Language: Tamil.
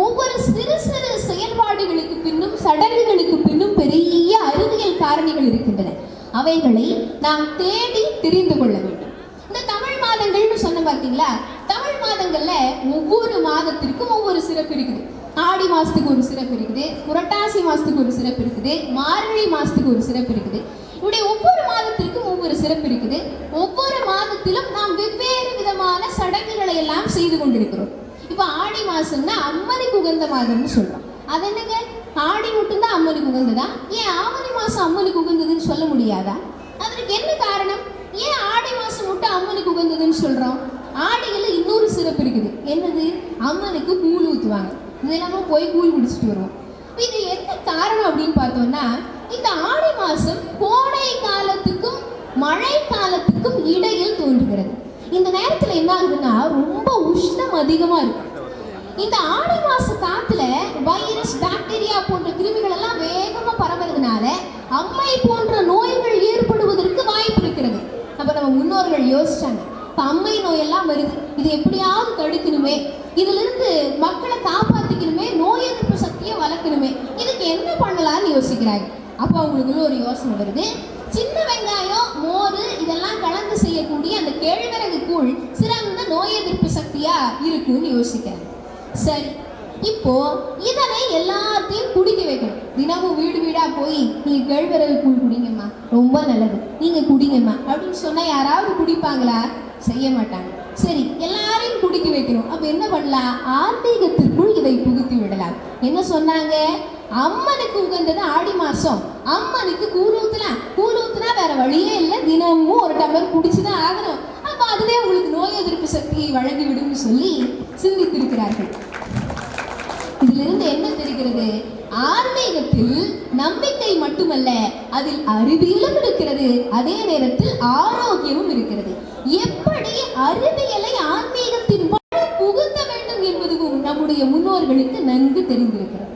ஒவ்வொரு சிறு சிறு செயல்பாடுகளுக்கு பின்னும் சடங்குகளுக்கு பின்னும் பெரிய அறிவியல் காரணிகள் இருக்கின்றன. அவைகளை நாம் தேடி தெரிந்து கொள்ள வேண்டும். இந்த தமிழ் மாதங்கள்னு சொன்ன பார்த்தீங்களா தமிழ் மாதங்கள்ல ஒவ்வொரு மாதத்திற்கும் ஒவ்வொரு சிறப்பு இருக்குது. ஆடி மாசத்துக்கு ஒரு சிறப்பு இருக்குது. புரட்டாசி மாசத்துக்கு ஒரு சிறப்பு இருக்குது. மார்கழி மாசத்துக்கு ஒரு சிறப்பு இருக்குது. இப்படி ஒவ்வொரு மாதத்திற்கும் ஒவ்வொரு சிறப்பு இருக்குது. ஒவ்வொரு மாதத்திலும் நாம் வெவ்வேறு விதமான சடங்குகளை எல்லாம் செய்து கொண்டிருக்கிறோம். இப்போ ஆடி மாசம்னா அம்மனுக்கு உகந்த மாதம்னு சொல்றோம். அது என்னங்க? ஆடி மட்டும்தான் அம்மனுக்கு உகந்ததா ஏன் ஆவணி மாசம் அம்மனுக்கு உகந்ததுன்னு சொல்ல முடியாதா? அதற்கு என்ன காரணம்? ஏன் ஆடி மாசம் மட்டும் அம்மனுக்கு உகந்ததுன்னு சொல்றோம்? ஆடிகளில் இன்னொரு சிறப்பு இருக்குது. என்னது? அம்மனுக்கு கூழ் ஊற்றுவாங்க இது இல்லாமல் போய் கூழ் குடிச்சிட்டு வருவோம். இது என்ன காரணம் அப்படின்னு பார்த்தோம்னா இந்த ஆடி மாசம் கோடை காலத்துக்கும் மழை காலத்துக்கும் இடையில் தோன்றுகிறது. இந்த நேரத்துல என்ன ஆகுதுன்னா ரொம்ப உஷ்ணம் அதிகமா இருக்கும். இந்த ஆடி மாச காத்துல வைரஸ் பாக்டீரியா போன்ற கிருமிகள் எல்லாம் வேகமா பரவுறதுனால அம்மை போன்ற நோய்கள் ஏற்படுவதற்கு வாய்ப்பு இருக்கிறது. அப்ப நம்ம முன்னோர்கள் யோசிச்சாங்க இப்ப அம்மை நோயெல்லாம் வருது இது எப்படியாவது தடுக்கணுமே இதுல இருந்து மக்களை காப்பாத்திக்கணுமே நோய் எதிர்ப்பு சக்தியை வளர்க்கணுமே இதுக்கு என்ன பண்ணலாம்னு யோசிக்கிறாங்க? அப்போ அவங்களுக்குள்ள ஒரு யோசனை வருது சின்ன வெங்காயம் மோ இதெல்லாம் கலந்து செய்யக்கூடிய அந்த கேழ்வரகு கூழ் சிறந்த நோய் எதிர்ப்பு சக்தியா இருக்குன்னு யோசிக்கிறேன். சரி இப்போ இதனை எல்லாத்தையும் குடிக்க வைக்கணும். தினமும் வீடு வீடா போய் நீங்க கேழ்வரகு கூழ் குடிங்கம்மா. ரொம்ப நல்லது. நீங்க குடிங்கம்மா. அப்படின்னு சொன்னா யாராவது குடிப்பாங்களா? செய்ய மாட்டாங்க. சரி எல்லாரையும் குடிக்க வைக்கணும். அப்ப என்ன பண்ணலாம்? ஆன்மீகத்திற்குள் இதை புகுத்தி விடலாம். என்ன சொன்னாங்க? அம்மனுக்கு உகந்தது ஆடி மாசம். அம்மனுக்கு கூழ் ஊத்தலாம். கூழ் வேற வழியே இல்லை. தினமும் ஒரு டம்ளர் குடிச்சுதான் ஆகணும். அப்ப அதுவே உங்களுக்கு நோய் எதிர்ப்பு சக்தியை வழங்கிவிடும்னு சொல்லி சிந்தித்திருக்கிறார்கள். இதிலிருந்து என்ன தெரிகிறது? ஆன்மீகத்தில் நம்பிக்கை மட்டுமல்ல அதில் அறிவியலும் இருக்கிறது. அதே நேரத்தில் ஆரோக்கியமும் இருக்கிறது. எப்படி அறிவியலை ஆன்மீகத்தின் புகுத்த வேண்டும் என்பதும் நம்முடைய முன்னோர்களுக்கு நன்கு தெரிந்திருக்கிறது.